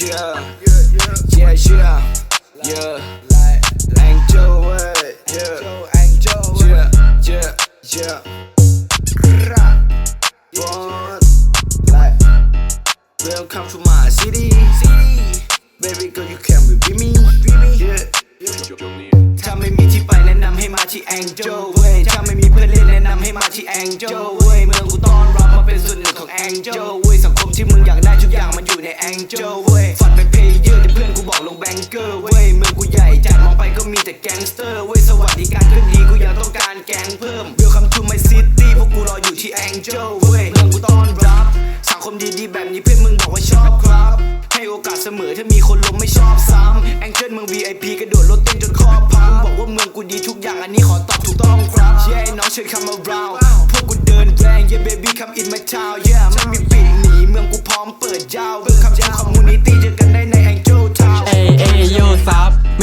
Yeah, yeah, yeah, yeah, like Angel, way, yeah, Angel, yeah, yeah, yeah. Born like Welcome to my city, city. Baby girl, you can be with me, yeah, yeah. ถ้าไม่มีที่ไปแนะนำให้มาที่ Angel เว้ยถ้าไม่มีเพื่อนเล่นแนะนำให้มาที่ Angel เว้ยเมืองกูต้อนรับมาเป็นส่วนหนึ่งของ Angel เว้ยสังคมที่มึงอยากได้ทุกอย่างมันอยู่ใน Angel เว้ย็มีแต่แก๊งสเตอร์เว้ยสวัสดิการก็ดีกูยังต้องการแก๊งเพิ่ม Welcome to my city พวกกูรออยู่ที่ Angel เว้ยเมืองกูต้อนรับ สังคมดีๆแบบนี้เพื่อนมึงบอกว่าชอบครับ ให้โอกาสเสมอถ้ามีคนล้มไม่ชอบซ้ำแองเจิลมึง VIP กระโดดรถเต้นจนคอพังบอกว่าเมืองกูดีทุกอย่างอันนี้ขอตอบถูกต้องครับ Yeah น้องเชิญ come around พวกกูเดินแรง Yeah baby come in my town Yeah ไม่มีปิดหนีเมืองกูพร้อมเปิดยาว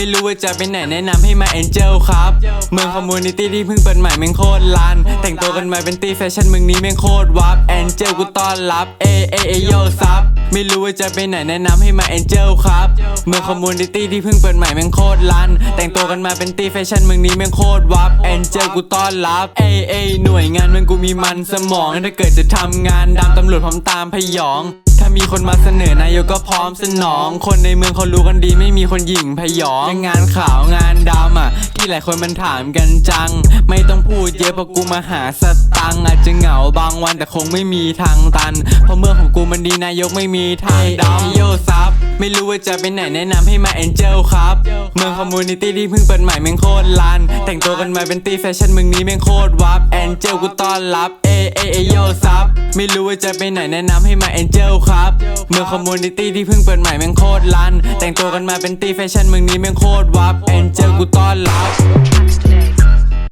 ไม่รู้ว่าจะไปไหนแนะนำให้มาเอ็นเจลครับ เมืองคอมมูนิตี้ที่เพิ่งเปิดใหม่แม่งโคตรลัน แต่งตัวกันมาเป็นตีแฟชั่นเมืองนี้แม่งโคตรวับเอ็นเจลกูต้อนรับเอยเอยเอยโยซับไม่รู้ว่าจะไปไหนแนะนำให้มาเอ็นเจลครับ เมืองคอมมูนิตี้ที่เพิ่งเปิดใหม่แม่งโคตรลัน แต่งตัวกันมาเป็นตีแฟชั่นเมืองนี้แม่งโคตรวับเอ็นเจลกูต้อนรับเอยเอยหน่วยงานเมืองกูมีมันสมองถ้าเกิดจะทำงานดำตำรวจพร้อมตามพยอง ถ้ามีคนมาเสนอนายกก็พร้อมสนอง คนในเมืองเขารู้กันดีไม่มีคนหญิงพยองยังงานขาวงานดำอะ ที่หลายคนมันถามกันจัง ไม่ต้องพูดเยอะเพราะกูมาหาสตังอาจจะเหงาบางวันแต่คงไม่มีทางตัน เพราะเมืองของกูมันดีนายกไม่มีทางดำโยซับไม่รู้ว่าจะไปไหนแนะนำให้มาเอ็นเจลครับ เมืองคอมมูนิตี้ที่เพิ่งเปิดใหม่แม่งโคตรลัน แต่งตัวกันมาเป็นตีแฟชั่นเมืองนี้แม่งโคตรวับเอ็นเจลกูต้อนรับ เอเอโยซับไม่รู้ว่าจะไปไหนแนะนำให้มาเอ็นเจลครับ เมืองคอมมูนิตี้ที่เพิ่งเปิดใหม่แม่งโคตรลัน แต่งตัวกันมาเป็นตีแฟชั่นเมืองนี้แม่งโคตรวับเอ็นเจลกูต้อนรับ